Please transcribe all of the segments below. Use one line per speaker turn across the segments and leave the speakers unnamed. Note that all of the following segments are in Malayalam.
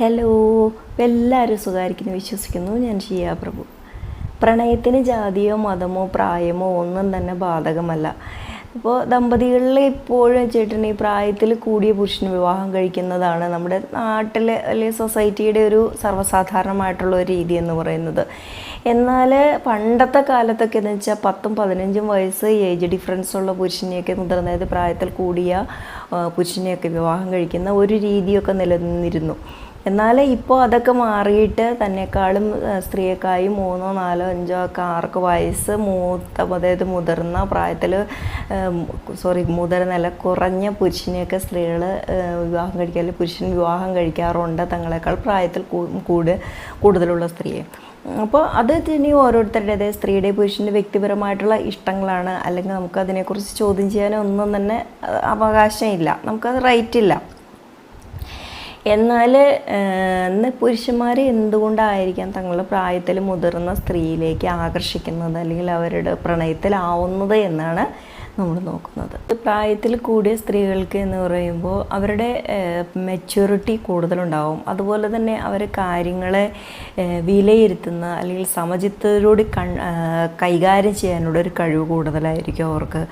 ഹലോ എല്ലാവരും സുഖമായിരിക്കുന്നു വിശ്വസിക്കുന്നു. ഞാൻ ഷിയ പ്രഭു. പ്രണയത്തിന് ജാതിയോ മതമോ പ്രായമോ ഒന്നും തന്നെ ബാധകമല്ല. ഇപ്പോൾ ദമ്പതികളിൽ ഇപ്പോഴും വെച്ചിട്ടുണ്ടെങ്കിൽ പ്രായത്തിൽ കൂടിയ പുരുഷന് വിവാഹം കഴിക്കുന്നതാണ് നമ്മുടെ നാട്ടിലെ അല്ലെങ്കിൽ സൊസൈറ്റിയുടെ ഒരു സർവസാധാരണമായിട്ടുള്ള ഒരു രീതി എന്ന് പറയുന്നത്. എന്നാൽ പണ്ടത്തെ കാലത്തൊക്കെ എന്ന് വെച്ചാൽ പത്തും പതിനഞ്ചും വയസ്സ് ഏജ് ഡിഫറൻസ് ഉള്ള പുരുഷനെയൊക്കെ മുതിർന്നത് പ്രായത്തിൽ കൂടിയ പുരുഷനെയൊക്കെ വിവാഹം കഴിക്കുന്ന ഒരു രീതിയൊക്കെ നിലനിന്നിരുന്നു. എന്നാൽ ഇപ്പോൾ അതൊക്കെ മാറിയിട്ട് തന്നെക്കാളും ആ, സ്ത്രീയെക്കായും മൂന്നോ നാലോ അഞ്ചോ ഒക്കെ ആർക്ക് വയസ്സ് മൂത്ത അതായത് മുതിർന്ന പ്രായത്തിൽ സോറി മുതിർന്നല്ല കുറഞ്ഞ പുരുഷനെയൊക്കെ സ്ത്രീകൾ വിവാഹം കഴിക്കുക പുരുഷൻ വിവാഹം കഴിക്കാറുണ്ട് തങ്ങളെക്കാൾ പ്രായത്തിൽ കൂടെ കൂട് കൂടുതലുള്ള സ്ത്രീയെ. അപ്പോൾ അത് ഇനി ഓരോരുത്തരുടെ അതായത് സ്ത്രീയുടെ പുരുഷന്റെ വ്യക്തിപരമായിട്ടുള്ള ഇഷ്ടങ്ങളാണ്. അല്ലെങ്കിൽ നമുക്ക് അതിനെക്കുറിച്ച് ചോദ്യം ചെയ്യാനൊന്നും തന്നെ അവകാശമില്ല നമുക്കത് റൈറ്റ് ഇല്ല. എന്നാൽ ഇന്ന് പുരുഷന്മാർ എന്തുകൊണ്ടായിരിക്കാം തങ്ങളുടെ പ്രായത്തിൽ മുതിർന്ന സ്ത്രീയിലേക്ക് ആകർഷിക്കുന്നത് അല്ലെങ്കിൽ അവരുടെ പ്രണയത്തിലാവുന്നത് എന്നാണ് നമ്മൾ നോക്കുന്നത്. പ്രായത്തിൽ കൂടിയ സ്ത്രീകൾക്ക് എന്ന് പറയുമ്പോൾ അവരുടെ മെച്യൂരിറ്റി കൂടുതലുണ്ടാവും. അതുപോലെ തന്നെ അവർ കാര്യങ്ങളെ വിലയിരുത്തുന്ന അല്ലെങ്കിൽ സമചിത്തരോട് കൺ കൈകാര്യം ചെയ്യാനുള്ള ഒരു കഴിവ് കൂടുതലായിരിക്കും അവർക്ക്.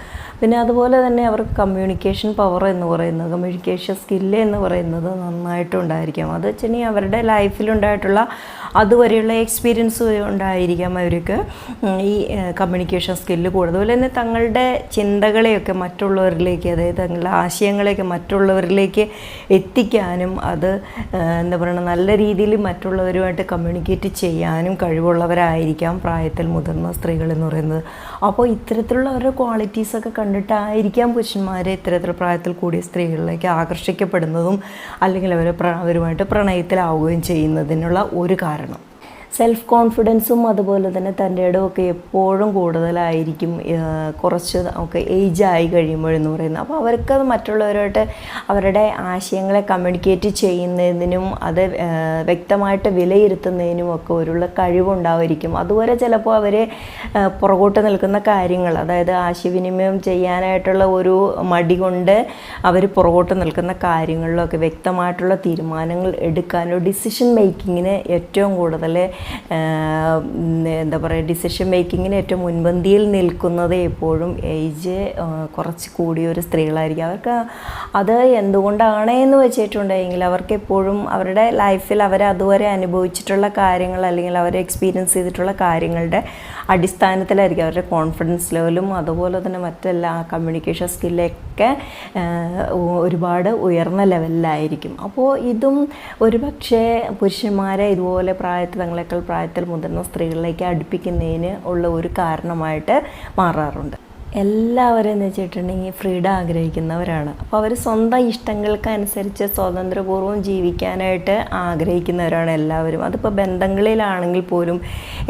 പിന്നെ അതുപോലെ തന്നെ അവർക്ക് കമ്മ്യൂണിക്കേഷൻ പവർ എന്ന് പറയുന്നത് കമ്മ്യൂണിക്കേഷൻ സ്കില്ല് എന്ന് പറയുന്നത് നന്നായിട്ടുണ്ടായിരിക്കാം. അത് വെച്ചാൽ അവരുടെ ലൈഫിലുണ്ടായിട്ടുള്ള അതുവരെയുള്ള എക്സ്പീരിയൻസ് ഉണ്ടായിരിക്കാം അവർക്ക്. ഈ കമ്മ്യൂണിക്കേഷൻ സ്കില്ല് കൂടുതൽ. അതുപോലെ തന്നെ തങ്ങളുടെ ചിന്തകളെയൊക്കെ മറ്റുള്ളവരിലേക്ക് അതായത് തങ്ങളുടെ ആശയങ്ങളെയൊക്കെ മറ്റുള്ളവരിലേക്ക് എത്തിക്കാനും അത് എന്താ പറയുക നല്ല രീതിയിൽ മറ്റുള്ളവരുമായിട്ട് കമ്മ്യൂണിക്കേറ്റ് ചെയ്യാനും കഴിവുള്ളവരായിരിക്കാം പ്രായത്തിൽ മുതിർന്ന സ്ത്രീകൾ എന്ന് പറയുന്നത്. അപ്പോൾ ഇത്തരത്തിലുള്ള ഓരോ ക്വാളിറ്റീസൊക്കെ കണ്ടിട്ടായിരിക്കാം പുരുഷന്മാരെ ഇത്തരത്തിൽ പ്രായത്തിൽ കൂടിയ സ്ത്രീകളിലേക്ക് ആകർഷിക്കപ്പെടുന്നതും അല്ലെങ്കിൽ അവർ അവരുമായിട്ട് പ്രണയത്തിലാവുകയും ചെയ്യുന്നതിനുള്ള ഒരു കാരണം. i don't know സെൽഫ് കോൺഫിഡൻസും അതുപോലെ തന്നെ തന്റെ ഇടമൊക്കെ എപ്പോഴും കൂടുതലായിരിക്കും കുറച്ച് ഒക്കെ ഏജ് ആയി കഴിയുമ്പോഴെന്ന് പറയുന്നത്. അപ്പോൾ അവർക്കത് മറ്റുള്ളവരുമായിട്ട് അവരുടെ ആശയങ്ങളെ കമ്മ്യൂണിക്കേറ്റ് ചെയ്യുന്നതിനും അത് വ്യക്തമായിട്ട് വിലയിരുത്തുന്നതിനും ഒക്കെ ഒരുള്ള കഴിവുണ്ടാവുമായിരിക്കും അതുവരെ ചിലപ്പോൾ അവർ പുറകോട്ട് നിൽക്കുന്ന കാര്യങ്ങൾ അതായത് ആശയവിനിമയം ചെയ്യാനായിട്ടുള്ള ഒരു മടി കൊണ്ട് അവർ പുറകോട്ട് നിൽക്കുന്ന കാര്യങ്ങളിലൊക്കെ വ്യക്തമായിട്ടുള്ള തീരുമാനങ്ങൾ എടുക്കാനോ ഡിസിഷൻ മേക്കിങ്ങിന് ഏറ്റവും കൂടുതൽ എന്താ പറയുക ഡിസിഷൻ മേക്കിങ്ങിന് ഏറ്റവും മുൻപന്തിയിൽ നിൽക്കുന്നത് എപ്പോഴും ഏജ് കുറച്ച് കൂടിയൊരു സ്ത്രീകളായിരിക്കും. അവർക്ക് അത് എന്തുകൊണ്ടാണ് എന്ന് വെച്ചിട്ടുണ്ടെങ്കിൽ അവർക്ക് എപ്പോഴും അവരുടെ ലൈഫിൽ അവർ അതുവരെ അനുഭവിച്ചിട്ടുള്ള കാര്യങ്ങൾ അല്ലെങ്കിൽ അവർ എക്സ്പീരിയൻസ് ചെയ്തിട്ടുള്ള കാര്യങ്ങളുടെ അടിസ്ഥാനത്തിലായിരിക്കും അവരുടെ കോൺഫിഡൻസ് ലെവലും അതുപോലെ തന്നെ മറ്റെല്ലാ കമ്മ്യൂണിക്കേഷൻ സ്കില്ലൊക്കെ ഒരുപാട് ഉയർന്ന ലെവലിലായിരിക്കും അപ്പോൾ ഇതും ഒരുപക്ഷെ പുരുഷന്മാരെ ഇതുപോലെ പ്രായത്തിൽ പ്രായത്തിൽ മുതിർന്ന സ്ത്രീകളിലേക്ക് അടുപ്പിക്കുന്നതിന് ഉള്ള ഒരു കാരണമായിട്ട് മാറാറുണ്ട്. എല്ലാവരും എന്ന് വെച്ചിട്ടുണ്ടെങ്കിൽ ഫ്രീഡം ആഗ്രഹിക്കുന്നവരാണ്. അപ്പോൾ അവർ സ്വന്തം ഇഷ്ടങ്ങൾക്കനുസരിച്ച് സ്വാതന്ത്ര്യപൂർവം ജീവിക്കാനായിട്ട് ആഗ്രഹിക്കുന്നവരാണ് എല്ലാവരും. അതിപ്പോൾ ബന്ധങ്ങളിലാണെങ്കിൽ പോലും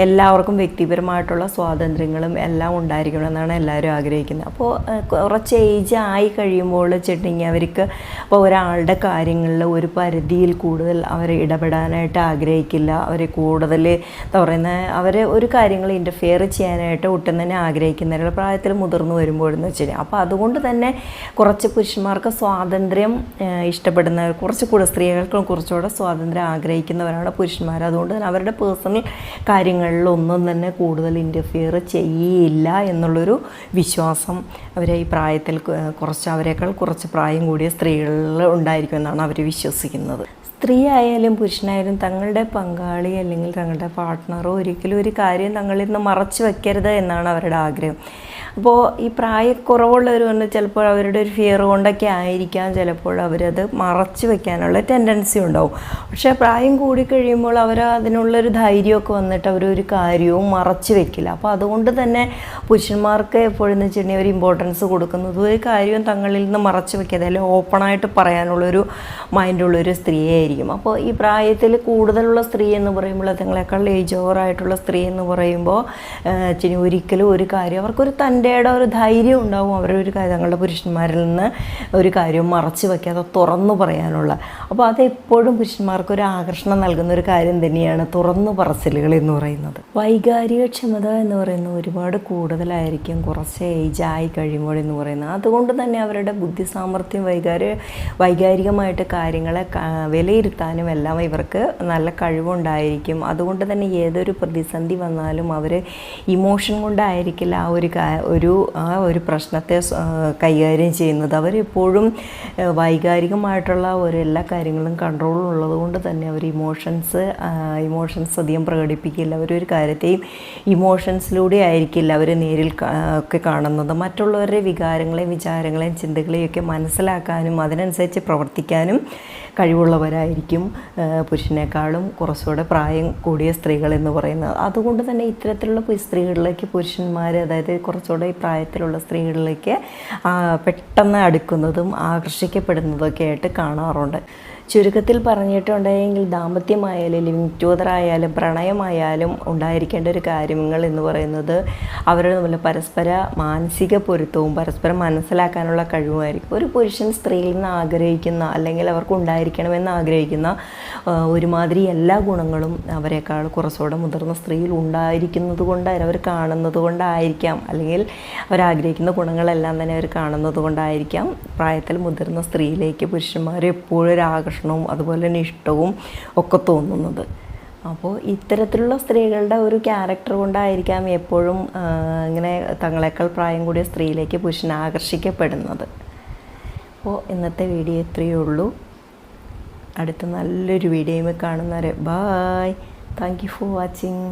എല്ലാവർക്കും വ്യക്തിപരമായിട്ടുള്ള സ്വാതന്ത്ര്യങ്ങളും എല്ലാം ഉണ്ടായിരിക്കണമെന്നാണ് എല്ലാവരും ആഗ്രഹിക്കുന്നത്. അപ്പോൾ കുറച്ച് ഏജ് ആയി കഴിയുമ്പോൾ വെച്ചിട്ടുണ്ടെങ്കിൽ അവർക്ക് ഇപ്പോൾ ഒരാളുടെ കാര്യങ്ങളിൽ ഒരു പരിധിയിൽ കൂടുതൽ അവർ ഇടപെടാനായിട്ട് ആഗ്രഹിക്കില്ല. അവർ കൂടുതൽ എന്താ പറയുന്നത് അവർ ഒരു കാര്യങ്ങൾ ഇന്റർഫിയർ ചെയ്യാനായിട്ട് ഒട്ടും തന്നെ ആഗ്രഹിക്കുന്നവരുടെ പ്രായത്തിൽ മുതിർന്നു വരുമ്പോഴെന്ന് വെച്ച് കഴിഞ്ഞാൽ അപ്പോൾ അതുകൊണ്ട് തന്നെ കുറച്ച് പുരുഷന്മാർക്ക് സ്വാതന്ത്ര്യം ഇഷ്ടപ്പെടുന്ന ഇഷ്ടപ്പെടുന്നവർ കുറച്ച് കൂടെ സ്ത്രീകൾക്കും കുറച്ചുകൂടെ സ്വാതന്ത്ര്യം ആഗ്രഹിക്കുന്നവരാണ് പുരുഷന്മാർ അതുകൊണ്ട് തന്നെ അവരുടെ പേഴ്സണൽ കാര്യങ്ങളിലൊന്നും തന്നെ കൂടുതൽ ഇന്റർഫിയർ ചെയ്യില്ല എന്നുള്ളൊരു വിശ്വാസം അവരെ ഈ പ്രായത്തിൽ കുറച്ച് അവരെക്കാൾ കുറച്ച് പ്രായം കൂടിയ സ്ത്രീകളിൽ ഉണ്ടായിരിക്കും എന്നാണ് അവർ വിശ്വസിക്കുന്നത്. സ്ത്രീ ആയാലും പുരുഷനായാലും തങ്ങളുടെ പങ്കാളി അല്ലെങ്കിൽ തങ്ങളുടെ പാർട്ട്ണറോ ഒരിക്കലും ഒരു കാര്യം തങ്ങളിൽ നിന്ന് മറച്ചു വെക്കരുത് എന്നാണ് അവരുടെ ആഗ്രഹം. അപ്പോൾ ഈ പ്രായക്കുറവുള്ളവർ വന്ന് ചിലപ്പോൾ അവരുടെ ഒരു ഫിയർ കൊണ്ടൊക്കെ ആയിരിക്കാം. ചിലപ്പോൾ അവരത് മറച്ചു വെക്കാനുള്ള ടെൻഡൻസി ഉണ്ടാവും. പക്ഷേ പ്രായം കൂടിക്കഴിയുമ്പോൾ അവർ അതിനുള്ളൊരു ധൈര്യമൊക്കെ വന്നിട്ട് അവർ ഒരു കാര്യവും മറച്ചു വെക്കില്ല. അപ്പോൾ അതുകൊണ്ട് തന്നെ പുരുഷന്മാർക്ക് എപ്പോഴെന്ന് വെച്ചിട്ടുണ്ടെങ്കിൽ ഒരു ഇമ്പോർട്ടൻസ് കൊടുക്കുന്നത് ഒരു കാര്യവും തങ്ങളിൽ നിന്ന് മറച്ചു വെക്കാതെ അല്ലെങ്കിൽ ഓപ്പണായിട്ട് പറയാനുള്ളൊരു മൈൻഡുള്ളൊരു സ്ത്രീയായിരിക്കും അപ്പോൾ ഈ പ്രായത്തിൽ കൂടുതലുള്ള സ്ത്രീ എന്ന് പറയുമ്പോൾ തങ്ങളെക്കാൾ ഏജ് ഓവറായിട്ടുള്ള സ്ത്രീ എന്ന് പറയുമ്പോൾ ഒരിക്കലും ഒരു കാര്യം അവർക്കൊരു തൻ തന്റെയുടെ ഒരു ധൈര്യം ഉണ്ടാവും അവരൊരു കാര്യം തങ്ങളുടെ പുരുഷന്മാരിൽ നിന്ന് ഒരു കാര്യം മറച്ചു വയ്ക്കാതെ തുറന്നു പറയാനുള്ള. അപ്പോൾ അത് എപ്പോഴും പുരുഷന്മാർക്ക് ഒരു ആകർഷണം നൽകുന്ന ഒരു കാര്യം തന്നെയാണ് തുറന്നു പറച്ചിലുകൾ എന്ന് പറയുന്നത്. വൈകാരിക ക്ഷമത എന്ന് പറയുന്നത് ഒരുപാട് കൂടുതലായിരിക്കും. കുറച്ച് ഏജ് ആയി കഴിയുമ്പോൾ എന്ന് പറയുന്നത്. അതുകൊണ്ട് തന്നെ അവരുടെ ബുദ്ധി സാമർഥ്യം വൈകാരി വൈകാരികമായിട്ട് കാര്യങ്ങളെ വിലയിരുത്താനും എല്ലാം ഇവർക്ക് നല്ല കഴിവുണ്ടായിരിക്കും. അതുകൊണ്ട് തന്നെ ഏതൊരു പ്രതിസന്ധി വന്നാലും അവർ ഇമോഷൻ കൊണ്ടായിരിക്കില്ല ആ ഒരു ഒരു ആ ഒരു പ്രശ്നത്തെ കൈകാര്യം ചെയ്യുന്നത്. അവരെപ്പോഴും വൈകാരികമായിട്ടുള്ള ഒരു എല്ലാ കാര്യങ്ങളും കൺട്രോളിൽ ഉള്ളത് കൊണ്ട് തന്നെ അവർ ഇമോഷൻസ് ഇമോഷൻസ് അധികം പ്രകടിപ്പിക്കില്ല. അവരൊരു കാര്യത്തെയും ഇമോഷൻസിലൂടെ ആയിരിക്കില്ല അവർ നേരിൽ ഒക്കെ കാണുന്നത്. മറ്റുള്ളവരുടെ വികാരങ്ങളെയും വിചാരങ്ങളെയും ചിന്തകളെയും ഒക്കെ മനസ്സിലാക്കാനും അതിനനുസരിച്ച് പ്രവർത്തിക്കാനും കഴിവുള്ളവരായിരിക്കും പുരുഷനേക്കാളും കുറച്ചുകൂടെ പ്രായം കൂടിയ സ്ത്രീകൾ എന്ന് പറയുന്നത്. അതുകൊണ്ട് തന്നെ ഇത്തരത്തിലുള്ള സ്ത്രീകളിലേക്ക് പുരുഷന്മാർ അതായത് കുറച്ചുകൂടെ ഈ പ്രായത്തിലുള്ള സ്ത്രീകളിലേക്ക് പെട്ടെന്ന് അടുക്കുന്നതും ആകർഷിക്കപ്പെടുന്നതൊക്കെ ആയിട്ട് കാണാറുണ്ട്. ചുരുക്കത്തിൽ പറഞ്ഞിട്ടുണ്ടെങ്കിൽ ദാമ്പത്യമായാലും ലിവിങ് ടുഗദറായാലും പ്രണയമായാലും ഉണ്ടായിരിക്കേണ്ട ഒരു കാര്യങ്ങൾ എന്ന് പറയുന്നത് അവരുടെ തമ്മിൽ പരസ്പര മാനസിക പൊരുത്തവും പരസ്പരം മനസ്സിലാക്കാനുള്ള കഴിവുമായിരിക്കും. ഒരു പുരുഷൻ സ്ത്രീയിൽ നിന്ന് ആഗ്രഹിക്കുന്ന അല്ലെങ്കിൽ അവർക്ക് ഉണ്ടായിരിക്കണമെന്ന് ആഗ്രഹിക്കുന്ന ഒരുമാതിരി എല്ലാ ഗുണങ്ങളും അവരെക്കാൾ കുറച്ചുകൂടെ മുതിർന്ന സ്ത്രീയിൽ ഉണ്ടായിരിക്കുന്നത് കൊണ്ട് അവർ കാണുന്നത് കൊണ്ടായിരിക്കാം. അല്ലെങ്കിൽ അവരാഗ്രഹിക്കുന്ന ഗുണങ്ങളെല്ലാം തന്നെ അവർ കാണുന്നത് കൊണ്ടായിരിക്കാം പ്രായത്തിൽ മുതിർന്ന സ്ത്രീയിലേക്ക് പുരുഷന്മാർ എപ്പോഴും ഒരു ആകർഷണവും അതുപോലെ തന്നെ ഇഷ്ടവും ഒക്കെ തോന്നുന്നത്. അപ്പോൾ ഇത്തരത്തിലുള്ള സ്ത്രീകളുടെ ഒരു ക്യാരക്ടർ കൊണ്ടായിരിക്കാം എപ്പോഴും ഇങ്ങനെ തങ്ങളെക്കാൾ പ്രായം കൂടിയ സ്ത്രീയിലേക്ക് പുരുഷൻ ആകർഷിക്കപ്പെടുന്നത്. അപ്പോൾ ഇന്നത്തെ വീഡിയോ ഇത്രയേ ഉള്ളൂ. അടുത്ത നല്ലൊരു വീഡിയോയുമേ കാണുന്നവരെ bye thank you for watching